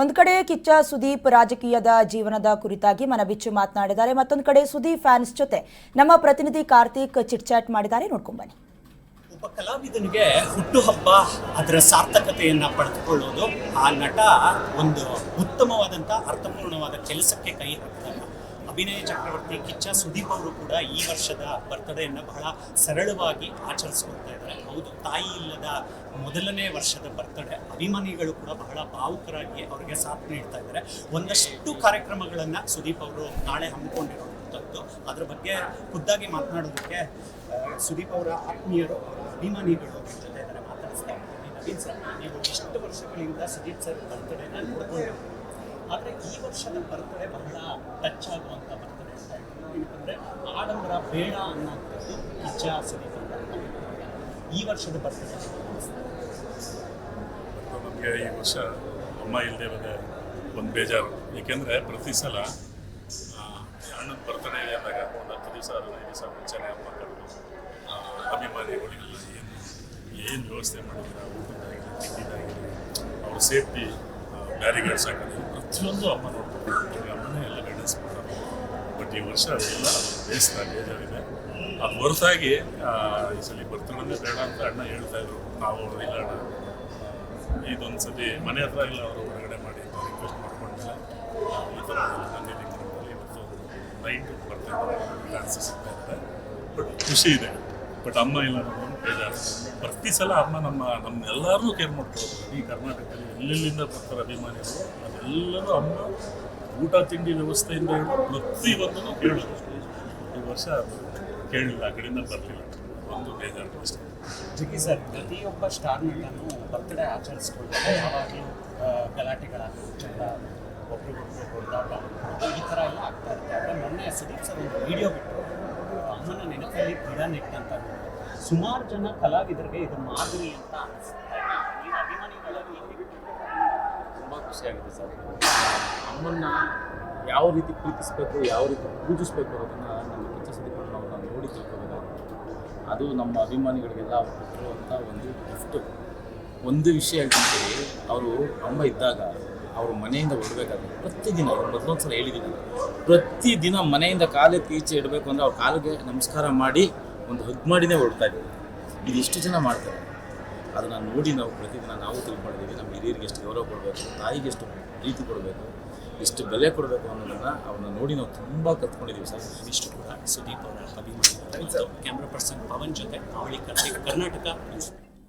ಒಂದು ಕಡೆ ಕಿಚ್ಚ ಸುದೀಪ್ ರಾಜಕೀಯದ ಜೀವನದ ಕುರಿತಾಗಿ ಮನಬಿಚ್ಚು ಮಾತನಾಡಿದ್ದಾರೆ. ಮತ್ತೊಂದು ಕಡೆ ಸುದೀಪ್ ಫ್ಯಾನ್ಸ್ ಜೊತೆ ನಮ್ಮ ಪ್ರತಿನಿಧಿ ಕಾರ್ತಿಕ್ ಚಿಟ್ಚಾಟ್ ಮಾಡಿದ್ದಾರೆ. ನೋಡ್ಕೊಂಬನ್ನಿ ಒಬ್ಬ ಕಲಾವಿದನಿಗೆ ಹುಟ್ಟುಹಬ್ಬ, ಅದರ ಸಾರ್ಥಕತೆಯನ್ನು ಪಡೆದುಕೊಳ್ಳೋದು ಆ ನಟ ಒಂದು ಉತ್ತಮವಾದಂತಹ ಅರ್ಥಪೂರ್ಣವಾದ ಕೆಲಸಕ್ಕೆ ಕೈ ಅಭಿನಯ ಚಕ್ರವರ್ತಿ ಕಿಚ್ಚ ಸುದೀಪ್ ಅವರು ಕೂಡ ಈ ವರ್ಷದ ಬರ್ತ್ಡೇಯನ್ನು ಬಹಳ ಸರಳವಾಗಿ ಆಚರಿಸ್ಕೊಳ್ತಾ ಇದ್ದಾರೆ. ಹೌದು, ತಾಯಿ ಇಲ್ಲದ ಮೊದಲನೇ ವರ್ಷದ ಬರ್ತ್ಡೇ, ಅಭಿಮಾನಿಗಳು ಕೂಡ ಬಹಳ ಭಾವುಕರಾಗಿ ಅವರಿಗೆ ಸಾಥ್ ನೀಡ್ತಾ ಇದ್ದಾರೆ. ಒಂದಷ್ಟು ಕಾರ್ಯಕ್ರಮಗಳನ್ನು ಸುದೀಪ್ ಅವರು ನಾಳೆ ಹಮ್ಮಿಕೊಂಡಿರುವಂಥದ್ದು ಅದ್ರ ಬಗ್ಗೆ ಖುದ್ದಾಗಿ ಮಾತನಾಡೋದಕ್ಕೆ ಸುದೀಪ್ ಅವರ ಆತ್ಮೀಯರು ಅಭಿಮಾನಿಗಳು ಜೊತೆ ಇದ್ದಾರೆ. ನವೀನ್ ಸರ್, ನೀವು ಇಷ್ಟು ವರ್ಷಗಳಿಂದ ಸುದೀಪ್ ಸರ್ ಬರ್ತ್ಡೇನ ನೋಡ್ಕೊಂಡಿದ್ದೀವಿ ಆದರೆ ಈ ವರ್ಷದ ಬರ್ತಡೆ ಬಹಳ ಟಚ್ ಆಗುವಂಥ ಬರ್ತಡೆ ಅಂತ ಹೇಳ್ತೀನಿ ಏನಂದರೆ ಆಡಂಬರ ಬೇಡ ಅನ್ನೋಂಥದ್ದು ನಿಜ ಸರಿ ಈ ವರ್ಷದ ಬರ್ತಡೆ ನಮಗೆ ಈ ವರ್ಷ ಅಮ್ಮ ಇಲ್ಲದೆ ಇವಾಗ ಒಂದು ಬೇಜಾರು. ಏಕೆಂದರೆ ಪ್ರತಿ ಸಲ ಅಣ್ಣನ ಬರ್ತಡೇ ಅಂದಾಗ ಒಂದು ಹತ್ತು ದಿವಸ, ಹದಿನೈದು ದಿವಸ ಮುಂಚೆನೇ ಅಮ್ಮ ಕರೆದು ಅಭಿಮಾನಿಗಳಿಗೆಲ್ಲ ಏನು ಏನು ವ್ಯವಸ್ಥೆ ಮಾಡಿದ್ರೆ ಊಟದಾಗಿರಲಿ ತಿಂಡಿದಾಗಿರಲಿ ಅವ್ರ ಸೇಫ್ಟಿ ಬ್ಯಾರಿಗೇಡ್ಸ್ ಹಾಕೋದು ಪ್ರತಿಯೊಂದು ಅಮ್ಮ ನೋಡ್ಕೊಂಡು ಅಮ್ಮನೇ ಎಲ್ಲ ಗೈಡೆನ್ಸ್ ಬಟ್ ಈ ವರ್ಷ ಅದೆಲ್ಲ ಬೇಸರ ಬೇಜಾರಿದೆ ಅದು ಹೊರತಾಗಿ ಈ ಸಲ ಬರ್ತಡೇ ಬೇಡ ಅಂತ ಅಣ್ಣ ಹೇಳ್ತಾ ಇದ್ರು. ನಾವು ಇಲ್ಲ ಅಣ್ಣ. ಇದೊಂದು ಸತಿ ಮನೆ ಹತ್ರ ಇಲ್ಲ, ಅವರು ಹೊರಗಡೆ ಮಾಡಿ ರಿಕ್ವೆಸ್ಟ್ ಮಾಡ್ಕೊಂಡಿಲ್ಲ ಈ ಥರ ನಂದಿ ಲಿಂಗದಲ್ಲಿ ಇವತ್ತು ನೈಟ್ ಬರ್ತಾ ಇದ್ದಾರೆ ಸಿಗ್ತಾ ಇದ್ದಾರೆ ಬಟ್ ಖುಷಿ ಇದೆ. ಬಟ್ ಅಮ್ಮ ಇಲ್ಲ ಅನ್ನೋದು ಬೇಜಾರು. ಪ್ರತಿ ಸಲ ಅಮ್ಮ ನಮ್ಮ ನಮ್ಮೆಲ್ಲರೂ ಕೇರ್ ಮಾಡ್ತಾರೆ. ಈ ಕರ್ನಾಟಕದಲ್ಲಿ ಎಲ್ಲೆಲ್ಲಿಂದ ಬರ್ತಾರೆ ಅಭಿಮಾನಿಗಳು, ಅದೆಲ್ಲರೂ ಅಮ್ಮ ಊಟ, ತಿಂಡಿ ವ್ಯವಸ್ಥೆಯಿಂದ ಪ್ರತಿ ಪ್ರತಿಯೊಂದನ್ನು ಕೇಳೋದು ಈ ವರ್ಷ ಕೇಳಿಲ್ಲ, ಆ ಕಡೆಯಿಂದ ಬರಲಿಲ್ಲ ಒಂದು ಬೇಜಾರು ಅಷ್ಟೇ. ಜಗಿ ಸರ್ ಪ್ರತಿಯೊಬ್ಬ ಸ್ಟಾರ್ ನಟನು ಬರ್ತ್ಡೇ ಆಚರಿಸ್ಕೊಳ್ತಾರೆ ಯಾವಾಗಲೂ ಗಲಾಟೆಗಳಾಗಲಿ ಚಂದ ಒಬ್ರಿಗೊಬ್ರು ಹೊಡೆದಾಟ, ಈ ಥರ ಎಲ್ಲ ಆಗ್ತಾ ಇರುತ್ತೆ. ಆದರೆ ಮೊನ್ನೆ ಸುದೀಪ್ ಸರ್ ಒಂದು ವಿಡಿಯೋ ಬಿಟ್ಟರು ಅಮ್ಮನ ನೆನಪಲ್ಲಿ ಗಿಡ ನೆಟ್ಟಂತ ಸುಮಾರು ಜನ ಕಲಾವಿದರಿಗೆ ಇದು ಮಾದರಿ ಅಂತ ತುಂಬ ಖುಷಿಯಾಗಿದೆ ಸರ್. ಅಮ್ಮನ್ನ ಯಾವ ರೀತಿ ಪ್ರೀತಿಸಬೇಕು, ಯಾವ ರೀತಿ ಪೂಜಿಸಬೇಕು ಅನ್ನೋದನ್ನು ನಮ್ಮ ಕಿಚ್ಚ ಸುದೀಪ್ ನಾವು ನೋಡಿ ತಿಳ್ಕೊಬೇಕಾಗುತ್ತೆ ಅದು ನಮ್ಮ ಅಭಿಮಾನಿಗಳಿಗೆಲ್ಲ ಕೊಟ್ಟಿರುವಂಥ ಒಂದು ಗಿಫ್ಟ್ ಒಂದು ವಿಷಯ ಹೇಳ್ತೀನಿ, ಅವರು ಅಮ್ಮ ಇದ್ದಾಗ ಅವರು ಮನೆಯಿಂದ ಹೊರಡಬೇಕಾದ್ರೆ ಪ್ರತಿದಿನ, ಅವ್ರು ಮೊದಲೊಂದು ಸಲ ಹೇಳಿದ್ದೀನಿ ಪ್ರತಿದಿನ ಮನೆಯಿಂದ ಕಾಲಕ್ಕೆ ಈಚೆ ಇಡಬೇಕು ಅಂದರೆ ಅವ್ರ ಕಾಲಿಗೆ ನಮಸ್ಕಾರ ಮಾಡಿ ಒಂದು ಹಗ್ ಮಾಡಿನೇ ಹೊರಡ್ತಾ ಇದ್ದೀವಿ ಇದು ಎಷ್ಟು ಜನ ಮಾಡ್ತಾರೆ? ಅದನ್ನು ನೋಡಿ ನಾವು ಪ್ರತಿದಿನ ನಾವು ತಿಳ್ಕೊಂಡಿದ್ದೀವಿ. ನಮ್ಮ ಹಿರಿಯರಿಗೆ ಎಷ್ಟು ಗೌರವ ಕೊಡಬೇಕು ತಾಯಿಗೆ ಎಷ್ಟು ಪ್ರೀತಿ ಕೊಡಬೇಕು ಎಷ್ಟು ಬೆಲೆ ಕೊಡಬೇಕು ಅನ್ನೋದನ್ನು ಅವನ್ನ ನೋಡಿ ನಾವು ತುಂಬ ಕತ್ಕೊಂಡಿದ್ದೀವಿ ಸರ್. ಇಷ್ಟು ಕೂಡ ಸುದೀಪ್ ಅವರ ಅಭಿಮಾನಿ ಕ್ಯಾಮ್ರಾ ಪರ್ಸನ್ ಪವನ್ ಜೊತೆ ಅವಳಿ ಕರ್ನಾಟಕ